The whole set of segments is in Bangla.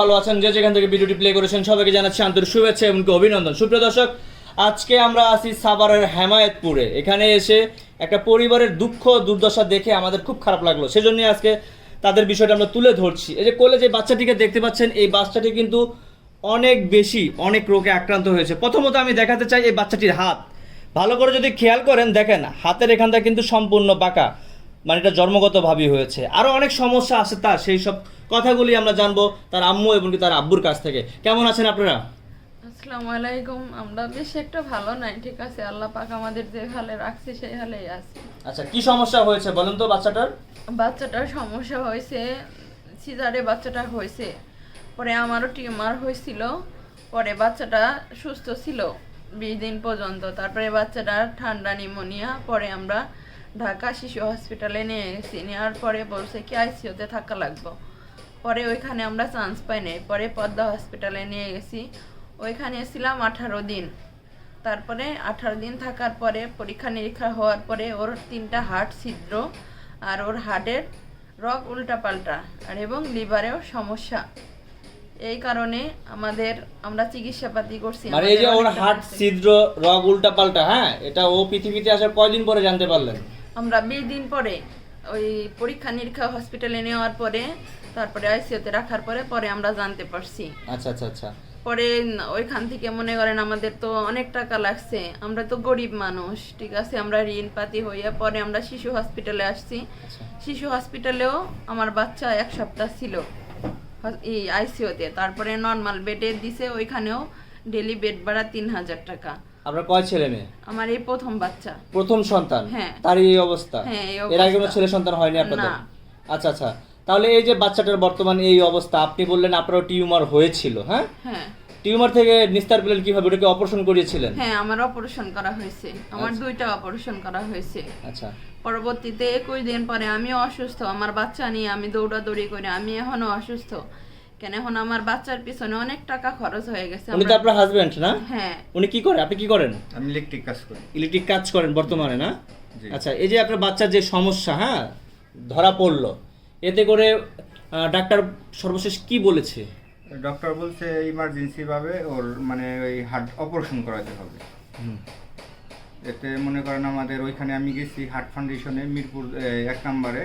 ভালো আছেন, যে যেখান থেকে ভিডিওটি প্লে করেছেন সবাইকে জানাচ্ছি আন্তরিক শুভেচ্ছা এবং অভিনন্দন। সুপ্রিয় দর্শক, আজকে আমরা আছি সাভারের হেমায়েতপুরে। এখানে এসে একটা পরিবারের দুঃখ, দুর্দশা দেখে আমাদের খুব খারাপ লাগল। সেজন্য আজকে তাদের বিষয়টা আমরা তুলে ধরছি। এই যে কোলে যে বাচ্চাটিকে দেখতে পাচ্ছেন, এই বাচ্চাটি কিন্তু অনেক বেশি অনেক রোগে আক্রান্ত হয়েছে। প্রথমত আমি দেখাতে চাই এই বাচ্চাটির হাত। ভালো করে যদি খেয়াল করেন, দেখেন, হাতের এখানটা কিন্তু সম্পূর্ণ বাঁকা। মানে এটা জন্মগতভাবেই হয়েছে। আরও অনেক সমস্যা আছে তার সেই সব কথাগুলি আমরা জানব তার আম্মু এবং তার আব্বুর কাছ থেকে। কেমন আছেন আপনারা? আসসালামু আলাইকুম আমরা বেশ একটা ভালো নাই ঠিক আছে? আল্লাহ পাক আমাদের যে হালে রাখছে সেই হালেই আছি। আচ্ছা কি সমস্যা হয়েছে বলেন তো বাচ্চাটার? বাচ্চাটার সমস্যা হয়েছে সিজারে বাচ্চাটা হয়েছে। পরে আমারও টিউমার হয়েছিল পরে বাচ্চাটা সুস্থ ছিল বিশ দিন পর্যন্ত। তারপরে বাচ্চাটার ঠান্ডা নিউমোনিয়া পরে আমরা ঢাকা শিশু হসপিটালে নিয়ে গেছি নেওয়ার পরে বলছে কি আইসিওতে থাকা লাগবো। পরে ওইখানে আমরা চান্স পাই নাই। পরে পদ্মা হসপিটালে নিয়ে গেছি। ওইখানে ছিলাম আঠারো দিন। তারপরে আঠারো দিন থাকার পরে পরীক্ষা নিরীক্ষা হওয়ার পরে ওর তিনটা হার্ট ছিদ্র আর ওর হার্টের রক উল্টাপাল্টা আর এবং লিভারেও সমস্যা। এই কারণে আমাদের আমরা চিকিৎসাপাতি করছি। মানে এই যে ওর হার্ট। ছিদ্র রগ উল্টা পাল্টা হ্যাঁ? এটা ও পৃথিবীতে আসার কয়দিন পরে জানতে পারলেন? আমরা বিশ দিন পরে ওই পরীক্ষা নিরীক্ষা হসপিটালে নেওয়ার পরে তারপরে আইসিওতে রাখার পরে পরে আমরা জানতে পারছি। আচ্ছা আচ্ছা আচ্ছা। পরে ওইখান থেকে মনে করেন আমাদের তো অনেক টাকা লাগছে। আমরা তো গরিব মানুষ ঠিক আছে? আমরা ঋণ পাতি হইয়া পরে আমরা শিশু হসপিটালে আসছি। আচ্ছা। শিশু হসপিটালেও আমার বাচ্চা এক সপ্তাহ ছিল এই আইসিওতে তারপরে নর্মাল বেডে দিছে ওইখানেও ডেলি বেড ভাড়া তিন হাজার টাকা। আপনার কয় ছেলে মেয়ে? আমার এই প্রথম বাচ্চা। প্রথম সন্তান? হ্যাঁ। তার এই অবস্থা? হ্যাঁ, এর আগে কোনো ছেলে সন্তান হয়নি আপনাদের? না। আচ্ছা আচ্ছা। তাহলে এই যে বাচ্চাটার বর্তমান এই অবস্থা আপনি বললেন আপনারও টিউমার হয়েছিল হ্যাঁ? হ্যাঁ। টিউমার থেকে নিস্তার পেলেন কীভাবে? ওটাকে অপারেশন করিয়েছিলেন? হ্যাঁ আমার অপারেশন করা হয়েছে। আমার আচ্ছা। দুইটা অপারেশন করা হয়েছে। আচ্ছা। পরবর্তীতে একুশ দিন পরে আমিও অসুস্থ। আমার বাচ্চা নিয়ে আমি দৌড়াদৌড়ি করি আমি এখনও অসুস্থ। কেন এখন আমার বাচ্চার পিছনে অনেক টাকা খরচ হয়ে গেছে উনি তো আপনার হাজবেন্ড না? হ্যাঁ। উনি কি করে? আপনি কি করেন? আমি ইলেকট্রিক কাজ করি। ইলেকট্রিক কাজ করেন বর্তমানে না? আচ্ছা এই যে আপনার বাচ্চার যে সমস্যা হ্যাঁ? ধরা পড়ল। এতে করে ডাক্তার সর্বশেষ কি বলেছে? ডক্টর বলছে ইমার্জেন্সি ভাবে ওর মানে ওই হার্ট অপারেশন করাতে হবে। এতে মনে করেন আমাদের ওইখানে আমি গেছি হার্ট ফাউন্ডেশনে মিরপুর এক নম্বরে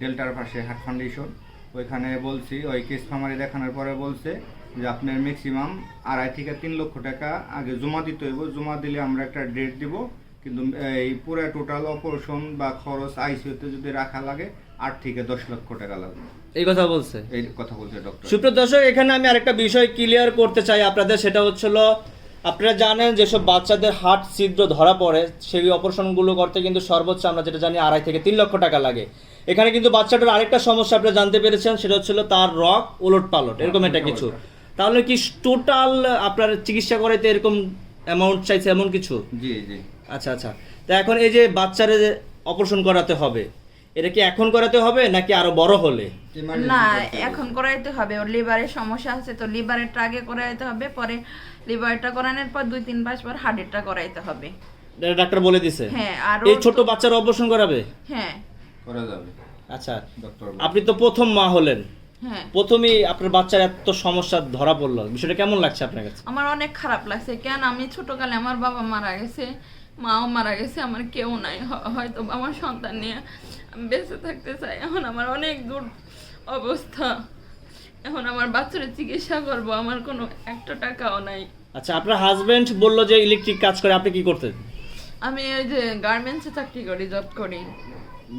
ডেল্টার পাশে হার্ট ফাউন্ডেশন ওইখানে বলছি ওই কেস ফার্মারি দেখানোর পরে বলছে যে আপনার ম্যাক্সিমাম আড়াই থেকে তিন লক্ষ টাকা আগে জমা দিতে হইব। জমা দিলে আমরা একটা ডেট দিব। কিন্তু এই পুরো টোটাল অপারেশন বা খরচ আইসিইউতে যদি রাখা লাগে আট থেকে দশ লক্ষ টাকা লাগবে। এই কথা বলছে? এই কথা বলছে ডক্টর সুপ্রিয় দর্শক এখানে আমি আরেকটা বিষয় ক্লিয়ার করতে চাই আপনাদের সেটা হচ্ছিল আপনারা জানেন যেসব বাচ্চাদের হার্ট ছিদ্র ধরা পড়ে সেই অপারেশনগুলো করতে কিন্তু সর্বোচ্চ আমরা যেটা জানি আড়াই থেকে তিন লক্ষ টাকা লাগে। এখানে কিন্তু বাচ্চাটার আরেকটা সমস্যা আপনারা জানতে পেরেছেন সেটা হচ্ছিল তার রক উলট পালট এরকম একটা কিছু। তাহলে কি টোটাল আপনার চিকিৎসা করাইতে এরকম অ্যামাউন্ট চাইছে এমন কিছু? জি জি। আচ্ছা আচ্ছা। তা এখন এই যে বাচ্চারে অপারেশন করাতে হবে এটা কি এখন করাতে হবে নাকি আরও বড় হলে? না এখন করাইতে হবে। ওর লিভারের সমস্যা আছে তো লিভারেরটা আগে করাইতে হবে পরে লিভারটা করানোর পর দুই তিন মাস পর হার্টেরটা করাইতে হবে। এটা ডাক্তার বলে দিছে। হ্যাঁ আর এই ছোট বাচ্চার অপারেশন করাবে? হ্যাঁ। করা যাবে। আচ্ছা ডক্টর আপনি তো প্রথম মা হলেন। হ্যাঁ। প্রথমেই আপনার বাচ্চার এত সমস্যা ধরা পড়ল। বিষয়টা কেমন লাগছে আপনার কাছে? আমার অনেক খারাপ লাগছে। কেন? আমি ছোটকালে আমার বাবা মারা গেছে মাও মারা গেছে আমার কেউ নাই। হয়তো আমার সন্তান নিয়ে বেঁচে থাকতে চাই। এখন আমার অনেক দূর অবস্থা। এখন আমার বাচ্চার চিকিৎসা করব আমার কোনো একটা টাকাও নাই। আচ্ছা আপনার হাজবেন্ড বলল যে ইলেকট্রিক কাজ করে আপনি কি করতেন? আমি ওই যে গার্মেন্টসে চাকরি করি জব করি।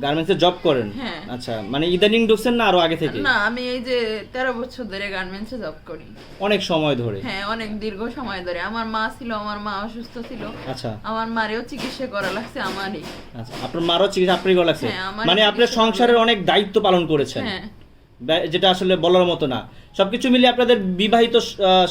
গার্মেন্টসে জব করেন? হ্যাঁ। আচ্ছা মানে ইদানিং ঢুকছেন না আরও আগে থেকে? না আমি এই যে তেরো বছর ধরে গার্মেন্টসে জব করি। অনেক সময় ধরে? হ্যাঁ অনেক দীর্ঘ সময় ধরে। আমার মা ছিল আমার মা অসুস্থ ছিল। আচ্ছা। আমার মারেও চিকিৎসা করা লাগছে আমারই। আচ্ছা আপনার মারও চিকিৎসা আপনি করা লাগছে? হ্যাঁ, মানে আপনার সংসারের অনেক দায়িত্ব পালন করেছেন। হ্যাঁ। যেটা আসলে বলার মতো না। সবকিছু মিলিয়ে আপনাদের বিবাহিত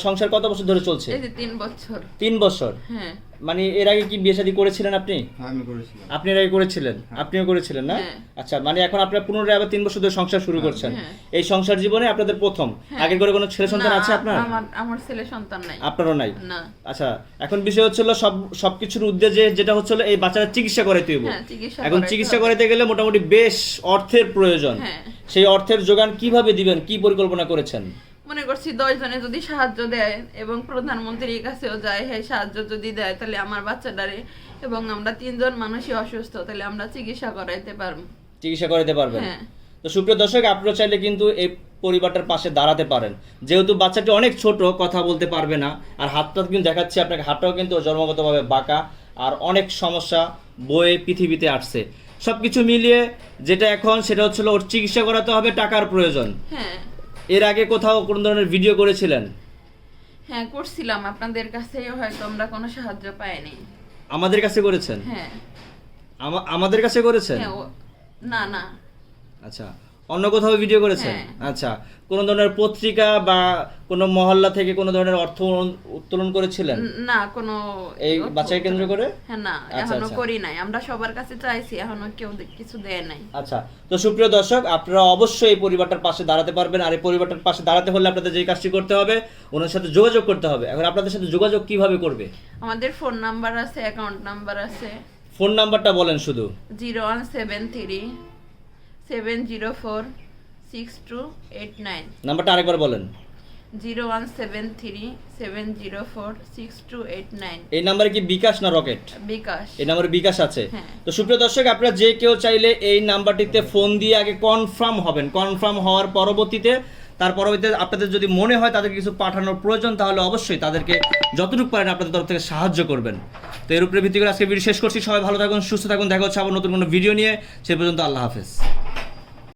সংসার কত বছর ধরে চলছে? এই যে তিন বছর। তিন বছর? হ্যাঁ। মানে এর আগে কি বিয়ে শাদী করেছিলেন আপনি? হ্যাঁ, আমি করেছিলাম। আপনি এর আগে করেছিলেন? আপনিও করেছিলেন না? হ্যাঁ। আচ্ছা মানে এখন আপনার পুনরায় আবার তিন বছর ধরে সংসার শুরু করছেন। হ্যাঁ। এই সংসার জীবনে আপনাদের প্রথম? হ্যাঁ। আগের করে কোনো ছেলে সন্তান আছে আপনার? আমার আমার ছেলে সন্তান নাই। আপনারও নাই? না। আচ্ছা এখন বিষয় হচ্ছিল সব সবকিছুর উদ্দেশ্যে যেটা হচ্ছিল এই বাচ্চারা চিকিৎসা করাইতে হইব। হ্যাঁ, চিকিৎসা এখন চিকিৎসা। করাইতে গেলে মোটামুটি বেশ অর্থের প্রয়োজন। হ্যাঁ। সেই অর্থের যোগান কীভাবে দিবেন? কি পরিকল্পনা করেছেন? মনে করছি দশ জনে যদি সাহায্য দেয় এবং প্রধানমন্ত্রীর কাছেও যায় হ্যাঁ সাহায্য যদি দেয় তাহলে আমার বাচ্চাটারে এবং আমরা তিনজন মানুষই অসুস্থ তাহলে আমরা চিকিৎসা করাইতে পারব। চিকিৎসা করাতে পারবেন। হ্যাঁ। তো সুপ্রিয় দর্শক আপনারা চাইলে কিন্তু এই পরিবারটার পাশে দাঁড়াতে পারেন। যেহেতু বাচ্চাটি অনেক ছোট কথা বলতে পারবে না আর হাতটা কিন্তু দেখাচ্ছি আপনাকে হাতটাও কিন্তু জন্মগতভাবে বাঁকা আর অনেক সমস্যা বয়ে পৃথিবীতে আসছে। সব কিছু মিলিয়ে যেটা এখন সেটা হচ্ছিল ওর চিকিৎসা করাতে হবে টাকার প্রয়োজন। হ্যাঁ। এর আগে কোথাও কোন ধরনের ভিডিও করেছিলেন? হ্যাঁ করছিলাম। আপনাদের কাছেও হয়তো আমরা কোনো সাহায্য পাইনি। আমাদের কাছে করেছেন? হ্যাঁ। আমাদের কাছে করেছেন? হ্যাঁ না না। আচ্ছা। অন্য কোথাও ভিডিও করেছেন? হ্যাঁ। আচ্ছা কোনো ধরনের পত্রিকা বা কোন মহল্লা থেকে কোনো ধরনের অর্থ উত্তোলন করেছিলেন? না কোনো এই বাচ্চাকে কেন্দ্র করে? হ্যাঁ না আচ্ছা, এখনও আচ্ছা। করি নাই। আমরা সবার কাছে চাইছি এখনও কেউ কিছু দেয় নাই। আচ্ছা তো সুপ্রিয় দর্শক আপনারা অবশ্যই এই পরিবারটার পাশে দাঁড়াতে পারবেন আর এই পরিবারটার পাশে দাঁড়াতে হলে আপনাদের যে কাজটি করতে হবে ওনার সাথে যোগাযোগ করতে হবে। এখন আপনাদের সাথে যোগাযোগ কীভাবে করবে? আমাদের ফোন নাম্বার আছে অ্যাকাউন্ট নাম্বার আছে। ফোন নাম্বারটা বলেন শুধু। Zero one seven three seven zero four six two eight nine নাম্বারটা আরেকবার বলেন। Zero one seven three seven zero four six two eight nine এই নাম্বারে কি বিকাশ না রকেট? বিকাশ। এই নাম্বারে বিকাশ আছে। হ্যাঁ। তো সুপ্রিয় দর্শক আপনারা যে কেউ চাইলে এই নাম্বারটিতে ফোন দিয়ে আগে কনফার্ম হবেন। কনফার্ম হওয়ার পরবর্তীতে তার পরবর্তীতে আপনাদের যদি মনে হয় তাদেরকে কিছু পাঠানোর প্রয়োজন তাহলে অবশ্যই তাদেরকে যতটুকু পারেন আপনাদের তরফ থেকে সাহায্য করবেন। তো এর উপরে ভিত্তি করে আজকে ভিডিও শেষ করছি। সবাই ভালো থাকুন সুস্থ থাকুন। দেখা হচ্ছে আবার নতুন কোনো ভিডিও নিয়ে। সে পর্যন্ত আল্লাহ হাফেজ।